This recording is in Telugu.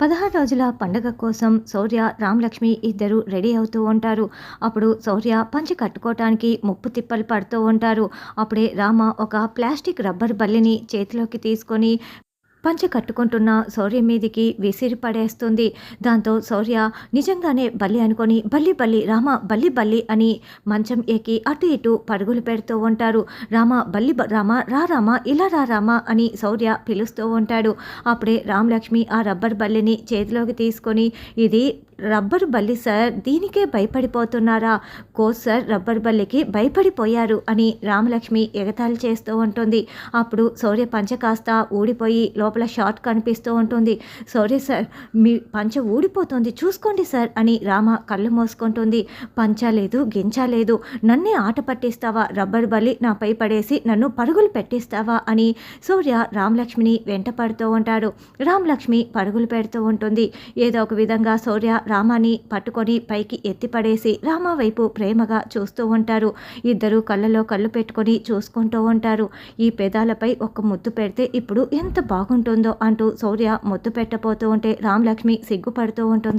పదహారు రోజుల పండగ కోసం శౌర్య రామలక్ష్మి ఇద్దరు రెడీ అవుతూ ఉంటారు. అప్పుడు శౌర్య పంచి కట్టుకోవటానికి ముప్పు తిప్పలు పడుతూ ఉంటారు. అప్పుడే రామ ఒక ప్లాస్టిక్ రబ్బర్ బల్లిని చేతిలోకి తీసుకొని పంచె కట్టుకుంటున్న శౌర్య మీదికి విసిరి పడేస్తుంది. దాంతో శౌర్య నిజంగానే బల్లి అనుకొని బల్లి బల్లి రామ బల్లి బల్లి అని మంచం ఎక్కి అటు ఇటు పరుగులు పెడుతూ ఉంటారు. రామ బల్లి రామ రా రామ ఇలా రా రామ అని శౌర్య పిలుస్తూ ఉంటాడు. అప్పుడే రామలక్ష్మి ఆ రబ్బర్ బల్లిని చేతిలోకి తీసుకొని ఇది రబ్బరు బల్లి సార్ దీనికే భయపడిపోతున్నారా? కోచ్ సార్ రబ్బర్ బల్లికి భయపడిపోయారు అని రామలక్ష్మి ఎగతాళి చేస్తూ ఉంటుంది. అప్పుడు సౌర్య పంచ కాస్త ఊడిపోయి లోపల షార్ట్ కనిపిస్తూ ఉంటుంది. సౌర్య సార్ మీ పంచ ఊడిపోతుంది చూసుకోండి సార్ అని రామ కళ్ళు మోసుకుంటుంది. పంచ లేదు గింజ లేదు నన్నే ఆట పట్టిస్తావా? రబ్బర్ బల్లి నాపై పడేసి నన్ను పరుగులు పెట్టిస్తావా? అని సూర్య రామలక్ష్మిని వెంట పడుతూ ఉంటాడు. రామలక్ష్మి పరుగులు పెడుతూ ఉంటుంది. ఏదో ఒక విధంగా సూర్య రామాని పట్టుకొని పైకి ఎత్తిపడేసి రామ వైపు ప్రేమగా చూస్తూ ఉంటారు. ఇద్దరు కళ్ళలో కళ్ళు పెట్టుకొని చూసుకుంటూ ఉంటారు. ఈ పెదాలపై ఒక ముద్దు పెడితే ఇప్పుడు ఎంత బాగుంటుందో అంటూ సౌర్య ముద్దు పెట్టబోతూ ఉంటే రామలక్ష్మి సిగ్గుపడుతూ ఉంటుంది.